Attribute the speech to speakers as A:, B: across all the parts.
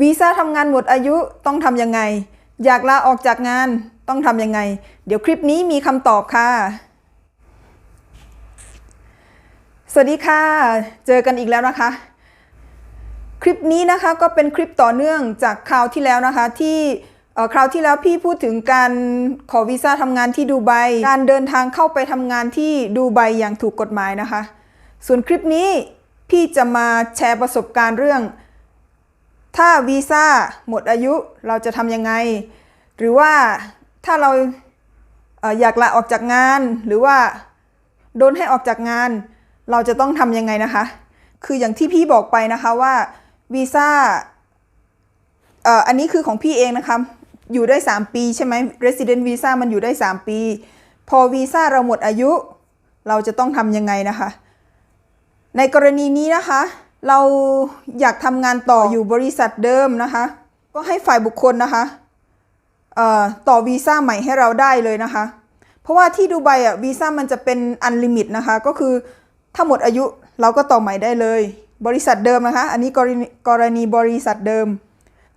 A: วีซ่าทำงานหมดอายุต้องทำยังไง อยากลาออกจากงานต้องทำยังไง เดี๋ยวคลิปนี้มีคำตอบค่ะ สวัสดีค่ะ เจอกันอีกแล้วนะคะ คลิปนี้นะคะก็เป็นคลิปต่อเนื่องจากคราวที่แล้วนะคะที่เอ่อคราวที่แล้วพี่พูดถึงการขอวีซ่าทำงานที่ดูไบ การเดินทางเข้าไปทำงานที่ดูไบอย่างถูกกฎหมายนะคะ ส่วนคลิปนี้พี่จะมาแชร์ประสบการณ์เรื่อง ถ้าวีซ่าหมดอายุเราจะทำยังไง หรือว่าถ้าเราอยากลาออกจากงาน หรือว่าโดนให้ออกจากงาน เราจะต้องทำยังไงนะคะ คืออย่างที่พี่บอกไปนะคะว่าวีซ่าอันนี้คือของพี่เองนะคะอยู่ได้ 3 ปีใช่ไหม Resident Visa มันอยู่ได้ 3 ปี พอวีซ่าเราหมดอายุ เราจะต้องทำยังไงนะคะ ในกรณีนี้นะคะ เราอยากทำงานต่ออยู่บริษัทเดิมนะคะ ก็ให้ฝ่ายบุคคลนะคะเอ่อต่อวีซ่าใหม่ให้เราได้เลยนะคะ เพราะว่าที่ดูไบอะวีซ่ามันจะเป็นอันลิมิตนะคะ ก็คือถ้าหมดอายุเราก็ต่อใหม่ได้เลย บริษัทเดิมนะคะ อันนี้กรณีกรณีบริษัทเดิม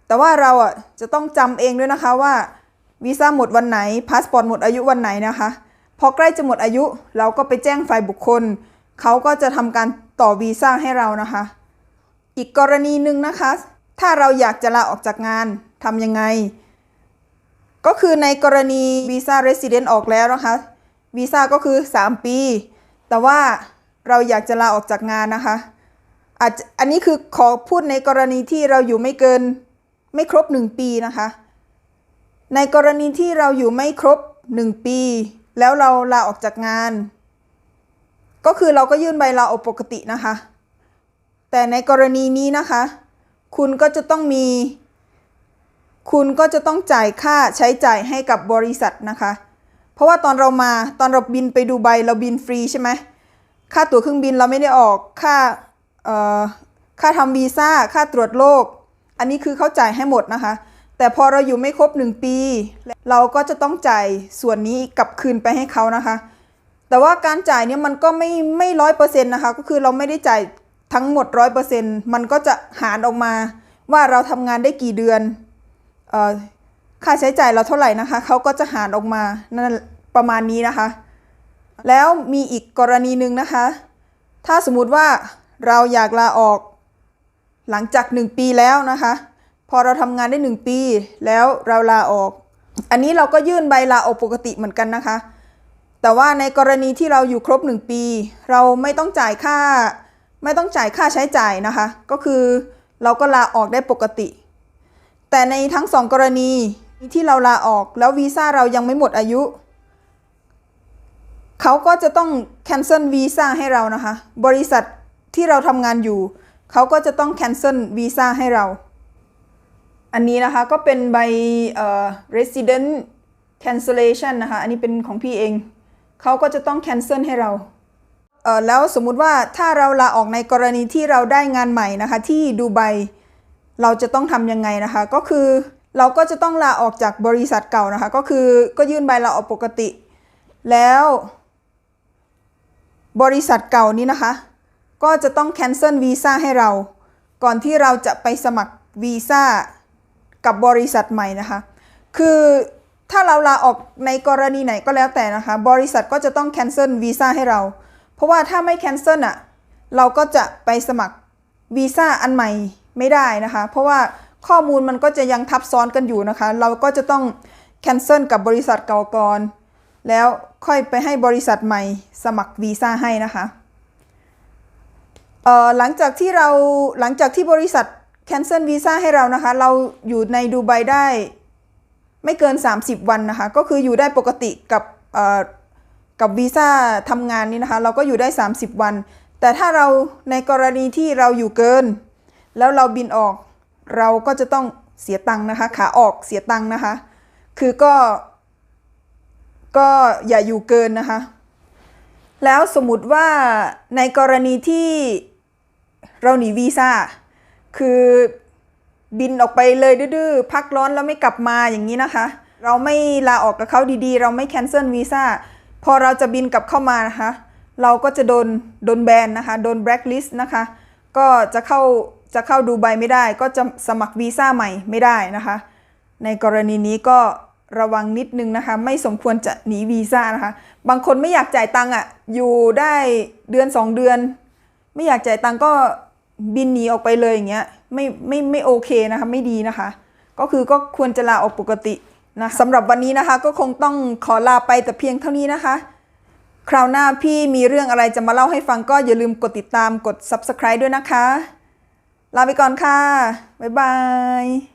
A: แต่ว่าเราอะจะต้องจำเองด้วยนะคะว่าวีซ่าหมดวันไหนพาสปอร์ตหมดอายุวันไหนนะคะ พอใกล้จะหมดอายุเราก็ไปแจ้งฝ่ายบุคคล เขาก็จะทำการต่อวีซ่าให้เรานะคะ อีกกรณีหนึ่งนะคะ ถ้าเราอยากจะลาออกจากงานทำยังไง ก็คือในกรณีวีซ่าเรสซิเดนต์ออกแล้วนะคะวีซ่าก็คือ 3 ปี แต่ว่าเราอยากจะลาออกจากงานนะคะอาจอันนี้คือขอพูดในกรณีที่เราอยู่ไม่เกินไม่ครบ 1 ปีนะคะ ในกรณีที่เราอยู่ไม่ครบ 1 ปี แล้วเราลาออกจากงาน ก็คือเราก็ยื่นใบลาออกปกตินะคะ แต่ในกรณีนี้นะคะ คุณก็จะต้องมี คุณก็จะต้องจ่ายค่าใช้จ่ายให้กับบริษัทนะคะ เพราะว่าตอนเรามาตอนเราบินไปดูไบเราบินฟรีใช่ไหมค่าตั๋วเครื่องบินเราไม่ได้ออกค่าค่าทำวีซ่าค่าตรวจโรคอันนี้คือเขาจ่ายให้หมดนะคะ แต่พอเราอยู่ไม่ครบ 1 ปี เราก็จะต้องจ่ายส่วนนี้กลับคืนไปให้เขานะคะ แต่ว่าการจ่ายเนี่ยมันก็ไม่ไม่ร้อยเปอร์เซ็นต์นะคะ ก็คือเราไม่ได้จ่ายทั้งหมดร้อยเปอร์เซ็นต์มันก็จะหารออกมาว่าเราทำงานได้กี่เดือนเอ่อค่าใช้จ่ายเราเท่าไหร่นะคะเขาก็จะหารออกมานั่นประมาณนี้นะคะ แล้วมีอีกกรณีหนึ่งนะคะ ถ้าสมมุติว่าเราอยากลาออกหลังจาก 1 ปีแล้วนะคะ พอเราทำงานได้ 1 ปีแล้วเราลาออก อันนี้เราก็ยื่นใบลาออกปกติเหมือนกันนะคะ แต่ว่าในกรณีที่เราอยู่ครบ 1 ปี เราไม่ต้องจ่ายค่า ไม่ต้องจ่ายค่าใช้จ่ายนะคะ ก็คือเราก็ลาออกได้ปกติ แต่ในทั้งสองกรณีที่เราลาออกแล้ววีซ่าเรายังไม่หมดอายุ เขาก็จะต้อง cancel วีซ่าให้เรานะคะ บริษัทที่เราทำงานอยู่ เขาก็จะต้อง cancel วีซ่าให้เรา อันนี้นะคะก็เป็นใบ resident cancellation นะคะ อันนี้เป็นของพี่เอง เขาก็จะต้อง cancel ให้เราเอ่อแล้วสมมุติว่าถ้าเราลาออกในกรณีที่เราได้งานใหม่นะคะ ที่ดูไบเราจะต้องทำยังไงนะคะ ก็คือเราก็จะต้องลาออกจากบริษัทเก่านะคะ ก็คือก็ยื่นใบลาออกปกติ แล้ว บริษัทเก่านี้นะคะ ก็จะต้อง cancel วีซ่าให้เรา ก่อนที่เราจะไปสมัครวีซ่ากับบริษัทใหม่นะคะ คือ ถ้าเราลาออกในกรณีไหนก็แล้วแต่นะคะ บริษัทก็จะต้อง cancel วีซ่าให้เรา เพราะว่าถ้าไม่ cancel อะเราก็จะไปสมัครวีซ่าอันใหม่ไม่ได้นะคะ เพราะว่าข้อมูลมันก็จะยังทับซ้อนกันอยู่นะคะ เราก็จะต้อง cancel กับบริษัทเก่าก่อนแล้วค่อยไปให้บริษัทใหม่สมัครวีซ่าให้นะคะหลังจากที่เราหลังจากที่บริษัท cancel วีซ่าให้เรานะคะ เราอยู่ในดูไบได้ ไม่เกิน 30 วันนะคะ ก็คืออยู่ได้ปกติกับกับวีซ่าทำงานนี้นะคะ เราก็อยู่ได้ 30 วัน แต่ถ้าเราในกรณีที่เราอยู่เกิน แล้วเราบินออก เราก็จะต้องเสียตังค์นะคะ ขาออกเสียตังค์นะคะ คือก็ ก็อย่าอยู่เกินนะคะ แล้วสมมติว่าในกรณีที่เราหนีวีซ่า คือ บินออกไปเลยดื้อๆพักร้อนแล้วไม่กลับมาอย่างนี้นะคะ เราไม่ลาออกกับเขาดีๆ เราไม่แคนเซิลวีซ่าพอเราจะบินกลับเข้ามานะคะ เราก็จะโดนโดนแบนนะคะโดนแบล็คลิสต์นะคะ ก็จะเข้าจะเข้าดูไบไม่ได้ ก็จะสมัครวีซ่าใหม่ไม่ได้นะคะ ในกรณีนี้ก็ระวังนิดนึงนะคะ ไม่สมควรจะหนีวีซ่านะคะ บางคนไม่อยากจ่ายตังค์อะอยู่ได้เดือน 2 เดือน ไม่อยากจ่ายตังค์ก็ บินหนีออกไปเลยอย่างเงี้ยไม่ไม่ไม่โอเคนะคะไม่ดีนะคะ ก็คือก็ควรจะลาออกปกตินะสำหรับวันนี้นะคะก็คงต้องขอลาไปแต่เพียงเท่านี้นะคะ คราวหน้าพี่มีเรื่องอะไรจะมาเล่าให้ฟังก็อย่าลืมกดติดตามกด subscribe ด้วยนะคะ ลาไปก่อนค่ะ บ๊ายบาย